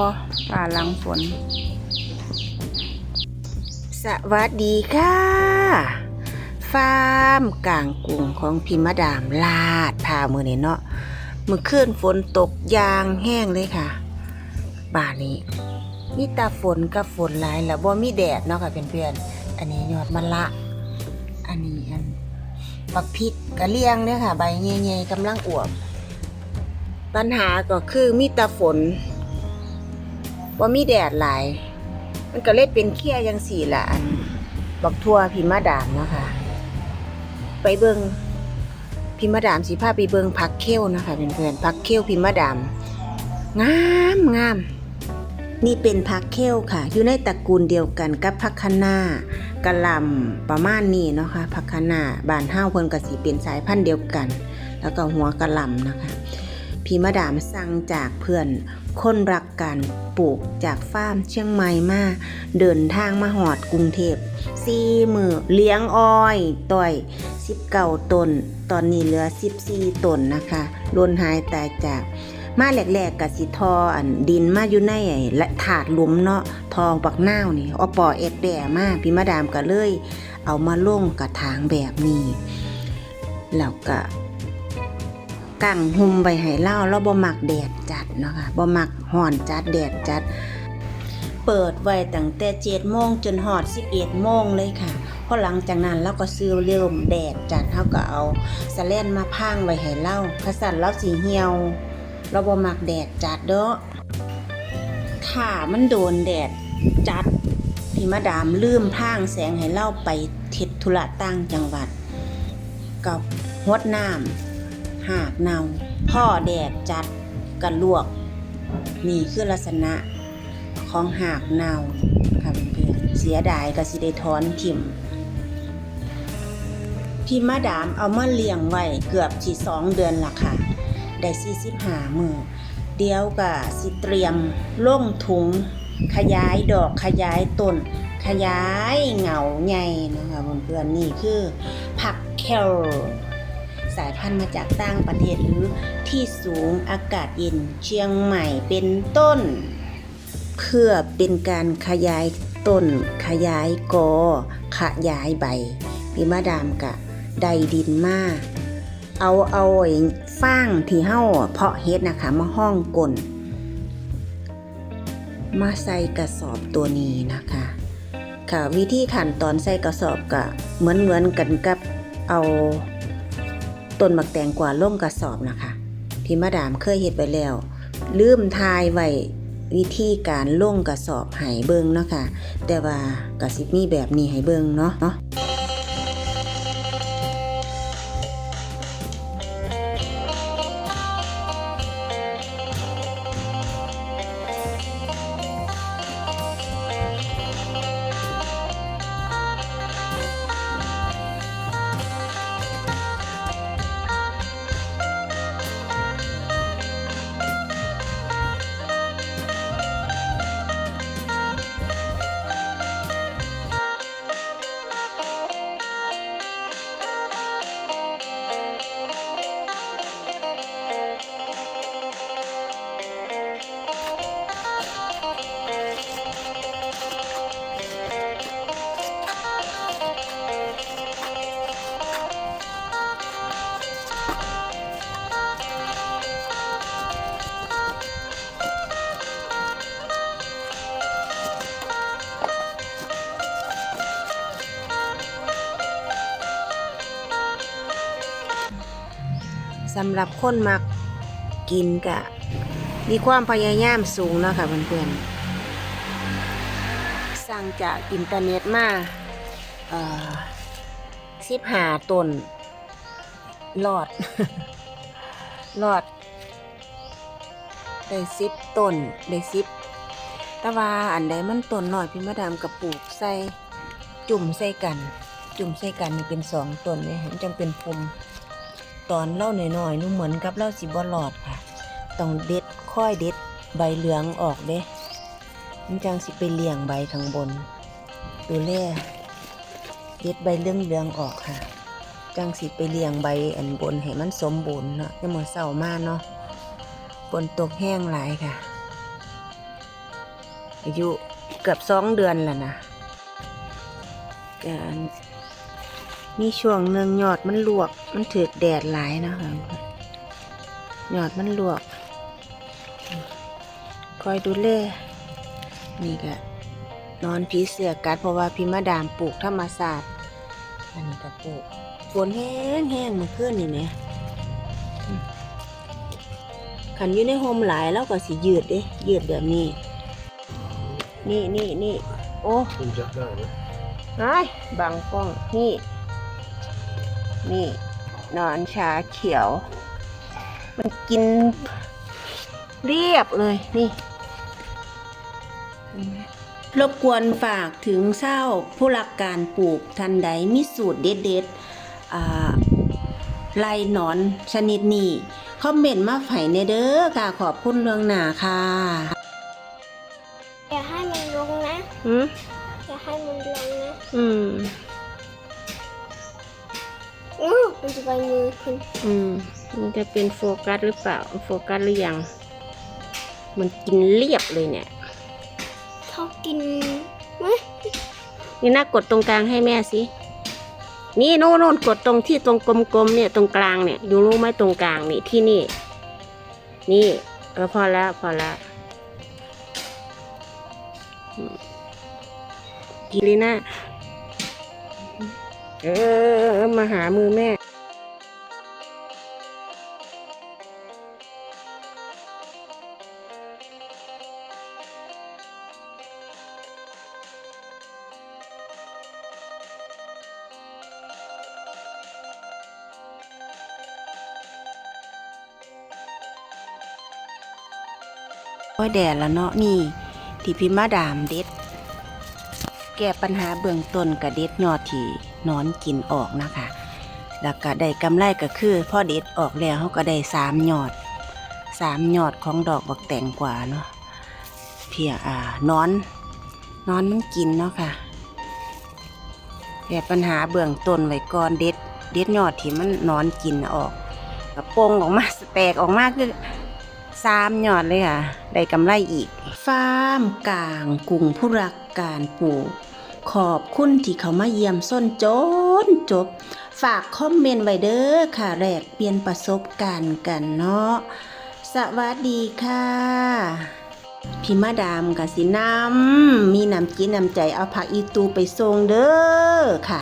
บ่ป่าหลังฝน สวัสดีค่ะฟาร์มกลางกรุงของพิมดามลาดพามือนี่เนาะมือขึ้นฝนตกยางแห้งเลยค่ะป่านี้มีตาฝนกับฝนหลายแล้วบ่มีแดดเนาะค่ะเพื่อนๆอันนี้ยอดมะละอันนี้อันบักพริกกะเลียงเนี่ยค่ะ ใบใหญ่ๆกำลังอวบปัญหาก็คือมีตาฝน ว่ามีแดดหลาย มันก็เลยเป็นเขี้ยยังสี่ละอันบักทั่วพิมาดามเนาะคะไปเบิงพิมาดามสีผ้าไปเบิงพักเขี้ยวนะคะเพื่อนๆพักเขี้ยวพิมาดามงามงามนี่เป็นพักเขี้ยวค่ะ อยู่ในตระกูลเดียวกันกับพักคะน้ากระลำประมาณนี้เนาะค่ะพักคะน้าบานห้าวเพิ่นก็สิเป็นสายพันธุ์เดียวกัน แล้วก็หัวกระลำนะคะพี่มาดามสั่งจากเพื่อน คนรักการปลูกจากฟาร์มเชียงใหม่มาเดินทางมาหอดกรุงเทพสี่มือเลี้ยงอ้อยต่อยสิบเก้าตน ตอนนี้เหลือสิบสี่ตนนะคะล้นหายตายจากมาแหลกๆกับสิทออันดินมาอยู่ในไอ้และถาดหลุมเนาะทองปักนาวนี่อปอเอ็ดแดมาพี่มาดามก็เลย เอามาลงกระถางแบบนี้แล้วก็ กังหุมไปให้เล่าแล้วบ่มักแดดจัดเนาะค่ะบ่มักห่อนจัดแดดจัด เปิดไว้ตั้งแต่7โมงจนฮอด11โมงเลยค่ะเพราะหลังจากนั้นเราก็ซื้อเริ่มแดดจัดเฮาก็เอาสะแลนมาพางไว้ให้เล่าขสั่นเราสิเหี่ยว เราบ่มักแดดจัดเด้อถ้ามันโดนแดดจัดพี่มาดามลืมพางแสงให้เล่าไปเทิดธุระต่างจังหวัด กับหดน้ำ หากเนาพ่อแดดจัดกันลวก นี่คือลักษณะของหากเนาค่ะเพื่อนๆเสียดายก็สิได้ถอนทิ่มพี่มาดามเอามาเลี้ยงไว้เกือบสิสองเดือนละค่ะ ได้สี่สิบห้ามือเดียวก็สิเตรียมล่งถุง ขยายดอกขยายต้นขยายเหงาใหญ่นะคะเพื่อนๆนี่คือผักแคล สายพันธุ์มาจากต่างประเทศหรือที่สูงอากาศเย็นเชียงใหม่เป็นต้น เพื่อเป็นการขยายต้น ขยายกอ ขยายใบพีมาดามกะได้ดินมาเอาเอาฟางที่เฮ้าเพาะเฮ็ดนะคะมาห้องกลนมาใส่กระสอบตัวนี้นะคะ ค่ะวิธีขั้นตอนใส่กระสอบกะเหมือนเหมือนกันกับเอา ต้นหมักแตงกวาล่มกระสอบนะคะพี่มาดามเคยเห็ดไปแล้ว ลืมทายไว้วิธีการล่งกระสอบไห้เบิงเนาะค่ะแต่ว่ากระสิบมีแบบนี้ไห้เบิงเนาะเนาะ สำหรับคนมักกินกะมีความพยายามสูงเนาะค่ะเพื่อนๆ สั่งจากอินเทอร์เน็ตมาเอ่อสิบหาต้นหลอดหลอดได้สิบต้นได้สิบแต่ว่าอันใดมันต้นน้อยพี่มาดามกับปลูกใส่จุ่มใส่กัน จุ่มใส่กันนี่เป็นสองต้นเลยมันจังเป็นภูมิ ตอนเล่าหน่อยๆนู่เหมือนกับเล่าสิบหลอดค่ะ ต้องเด็ดค่อยเด็ดใบเหลืองออกเด้มันจังสิไปเลี่ยงใบข้างบน ดูแลเด็ดใบเหลืองเหลืองออกค่ะ จังสิไปเลี่ยงใบอันบนให้มันสมบูรณ์เนาะยังหมดเศร้ามากเนาะฝนตกแห้งหลายค่ะ อายุเกือบสองเดือนแล้วนะการ มีช่วงหนึ่งยอดมันลวก มันถือแดดหลายเนาะคะยอดมันลวก คอยดูแลนี่ก็นอนผีเสือกัดเพราะว่าพี่มาดามปลูกธรรมศาสตร์อันนี้ก็ปลูกฝนแห้งแห้งๆเมื่อคืนนี่ไหมอืมขันอยู่ในโฮมหลายแล้วก็สิยืดเด้ยืดแบบนี้ นี่นี่นี่โอ้คุณจับได้ไหมไอ้บังกล้องนี่ นี่นอนชาเขียว มันกินเรียบเลยนี่รบกวนฝากถึงเศร้าผู้รักการปลูกทันใดมีสูตรเด็ดๆอ่าไล่หนอนชนิดนี้ คอมเมนต์มาไฝ่ในเด้อค่ะ ขอบคุณเรื่องหนาค่ะ อย่าให้มันลงนะอืมอย่าให้มันลง มันจะไปมือคุณอืม มันจะเป็นโฟกัสหรือเปล่า โฟกัสหรือยัง มันกินเรียบเลยเนี่ยเขากินไหมนี่น่ากดตรงกลางให้แม่สิ นี่โน่นโน่นกดตรงที่ตรงกลมๆเนี่ยตรงกลางเนี่ยอยู่รู้ไหมตรงกลางนี่ที่นี่ นี่ เออพอแล้วพอแล้วอืมกินลีน่าเออมาหามือแม่ อ้ยแดดแล้วเนาะนี่ ที่พี่มาดามเด็ด แก้ปัญหาเบื้องต้นกับเด็ดยอดที่นอนกินออกนะคะ แล้วก็ได้กำไรก็คือพอเด็ดออกแล้วเขาก็ได้สามยอดสามยอดของดอกบักแตงกว่าเนาะเพียอ่านอน นอนมันกินเนาะค่ะแก้ปัญหาเบื้องต้นไว้ก่อนเด็ดเด็ดยอดที่มันนอนกินออกกระโปงออกมาแตกออกมาคือ สามยอดเลยค่ะ ได้กำไรอีก ฟาร์มกลางกรุงผู้รักการปลูก ขอบคุณที่เขามาเยี่ยมส้นจนจบ ฝากคอมเมนต์ไว้เด้อค่ะแลกเปลี่ยนประสบการณ์กันเนาะ สวัสดีค่ะพี่มาดามกสินำมีน้ำจิตน้ำใจเอาผักอีตูไปส่งเด้อค่ะ